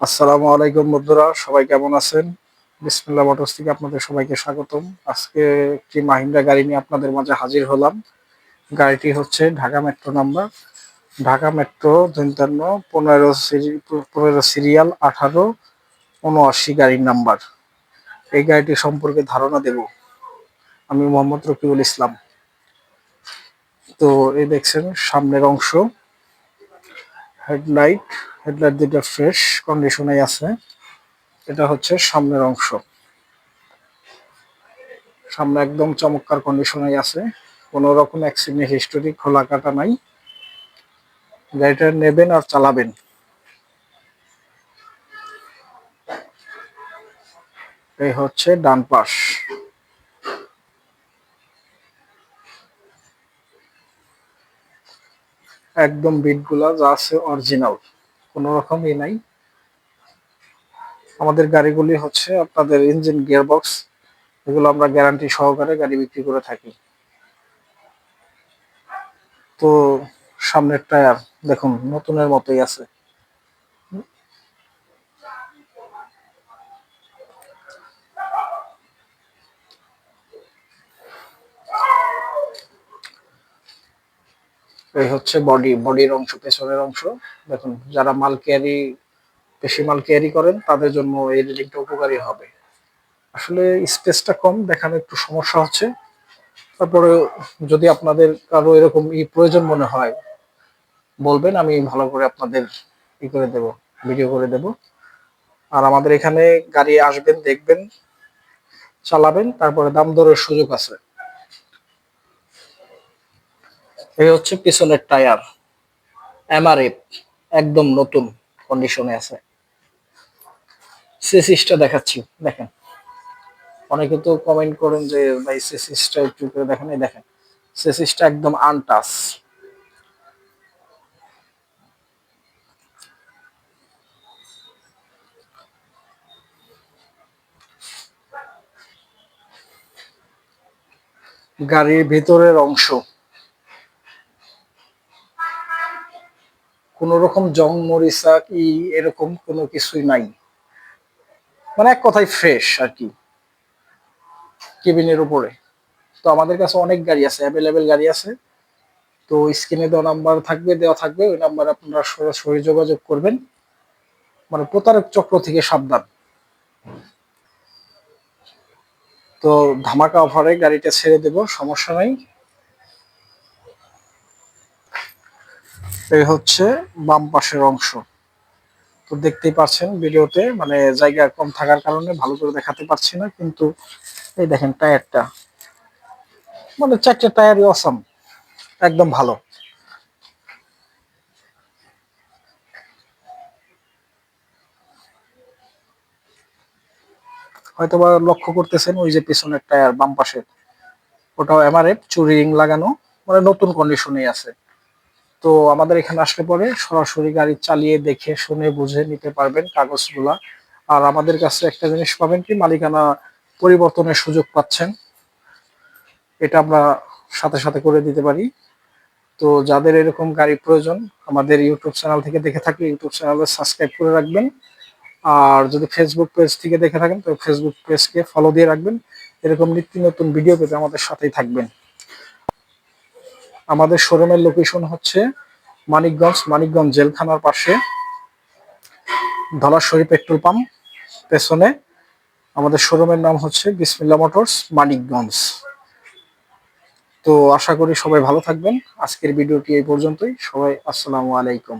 আসসালামু আলাইকুম বন্ধুরা, সবাই কেমন আছেন? বিসমিল্লাহ মোটরস থেকে আপনাদের সবাইকে স্বাগতম। আজকে একটি মাহিন্দ্রা গাড়ি নিয়ে আপনাদের মাঝে হাজির হলাম। গাড়িটি হচ্ছে Dhaka metro number. Dhaka metro দন্তান্ন পনেরো পনেরো সিরিয়াল আঠারো উনআশি গাড়ির নাম্বার। এই গাড়িটি সম্পর্কে ধারণা দেব। আমি মোহাম্মদ রকিবুল ইসলাম। তো এই দেখছেন সামনের অংশ। হেডলাইট হেডলাইট দুটো ফ্রেশ কন্ডিশনে আছে, এটা হচ্ছে সামনের অংশ। সামনে একদম চমৎকার কন্ডিশনে আছে। কোনো রকম অ্যাক্সিডেন্ট হিস্টোরি খোলা কাটা নাই। গাড়িটা নেবেন আর চালাবেন। এই হচ্ছে ডান পাশ। একদম বিটগুলা যা আছে অরিজিনাল কোনো ই নাই। আমাদের গাড়িগুলি হচ্ছে আপনাদের ইঞ্জিন গিয়ারবক্স এগুলো আমরা গ্যারান্টি সহকারে গাড়ি বিক্রি করে থাকি। তো সামনের টায়ার দেখুন, নতুনের মতোই আছে। এই হচ্ছে বডি বডির অংশ, পেছনের অংশ। দেখুন, যারা মাল ক্যারি বেশি মাল ক্যারি করেন, তাদের জন্য এই রেলিংটা উপকারী হবে। আসলে স্পেসটা কম, দেখানো একটু সমস্যা হচ্ছে। তারপরে যদি আপনাদের কারও এরকম ই প্রয়োজন মনে হয়, বলবেন, আমি ভালো করে আপনাদের ই করে দেব ভিডিও করে দেব। আর আমাদের এখানে গাড়ি আসবেন, দেখবেন, চালাবেন, তারপরে দাম দরের সুযোগ আছে। এই হচ্ছে পিছনের টায়ার। এমআরএফ একদম নতুন কন্ডিশনে আছে। সেসিসটা দেখাচ্ছি, দেখেন। অনেকে তো কমেন্ট করেন যে, ভাই সেসিসটা একটু করে দেখেন। এই দেখেন সেসিসটা একদম আনটাস গাড়ির ভিতরের অংশ। কোন রকম জং, মরিচা কি এরকম কোনো কিছুই নাই। মানে এক কথায় ফ্রেশ আর কি, কেবিনের উপরে। তো আমাদের কাছে অনেক গাড়ি আছে অ্যাভেলেবেল গাড়ি আছে। তো স্ক্রিনে দেওয়া নাম্বার থাকবে, দেওয়া থাকবে, ওই নাম্বার আপনারা সরাসরি যোগাযোগ করবেন। মানে প্রতারক চক্র থেকে সাবধান। তো ধামাকা অফারে গাড়িটা ছেড়ে দেব, সমস্যা নাই। এই হচ্ছে বাম পাশের অংশ। তো দেখতেই পাচ্ছেন ভিডিওতে মানে জায়গা কম থাকার কারণে ভালো করে দেখাতে পারছি না, কিন্তু এই দেখেন টায়ারটা। মানে চারটে টায়ারই অসাম একদম ভালো। হয়তো বা লক্ষ্য করতেছেন ওই যে পিছনের টায়ার বাম পাশে। ওটাও এমআরএফ, চুরিং লাগানো মানে নতুন কন্ডিশনে আছে। তো আমাদের এখানে আসলে পরে সরাসরি গাড়ি চালিয়ে দেখে, শুনে, বুঝে নিতে পারবেন কাগজগুলা। আর আমাদের কাছে একটা জিনিস পাবেন কি, মালিকানা পরিবর্তনের সুযোগ পাচ্ছেন। এটা আমরা সাথে সাথে করে দিতে পারি। তো যাদের এরকম গাড়ি প্রয়োজন, আমাদের ইউটিউব চ্যানেল থেকে দেখে থাকলে ইউটিউব চ্যানেলে সাবস্ক্রাইব করে রাখবেন। আর যদি ফেসবুক পেজ থেকে দেখে থাকেন, তো ফেসবুক পেজকে ফলো দিয়ে রাখবেন। এরকম নিত্য নতুন ভিডিও পেতে আমাদের সাথেই থাকবেন। আমাদের শোরুমের লোকেশন হচ্ছে মানিকগঞ্জ মানিকগঞ্জ জেলখানার পাশে। ধলাশরী পেট্রোল পাম্প পেছনে। আমাদের শোরুমের নাম হচ্ছে বিসমিল্লা মোটরস, মানিকগঞ্জ। তো আশা করি সবাই ভালো থাকবেন। আজকের ভিডিওটি এই পর্যন্তই। সবাই আসসালামু আলাইকুম।